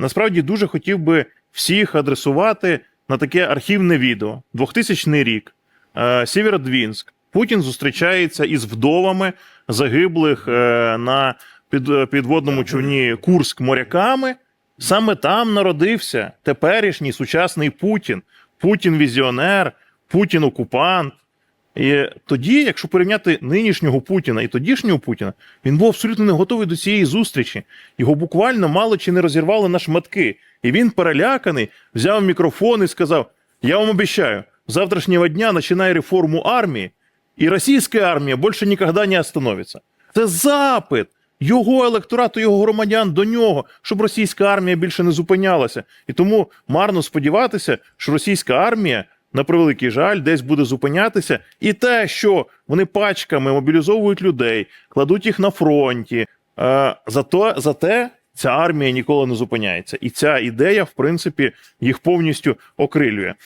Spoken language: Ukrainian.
насправді дуже хотів би всіх адресувати на таке архівне відео. 2000 рік, е, Сєвєродвінськ. Путін зустрічається із вдовами загиблих е, на під, підводному човні Курськ моряками. Саме там народився теперішній сучасний Путін. Путін візіонер, Путін окупант. І тоді, якщо порівняти нинішнього Путіна і тодішнього Путіна, він був абсолютно не готовий до цієї зустрічі. Його буквально мало чи не розірвали на шматки. І він переляканий, взяв мікрофон і сказав: Я вам обіцяю, завтрашнього дня починає реформу армії, і російська армія більше ніколи не остановиться. Це запит його електорату, його громадян до нього, щоб російська армія більше не зупинялася. І тому марно сподіватися, що російська армія, на превеликий жаль, десь буде зупинятися. І те, що вони пачками мобілізовують людей, кладуть їх на фронті. Е, зато, зате ця армія ніколи не зупиняється. І ця ідея, в принципі, їх повністю окрилює.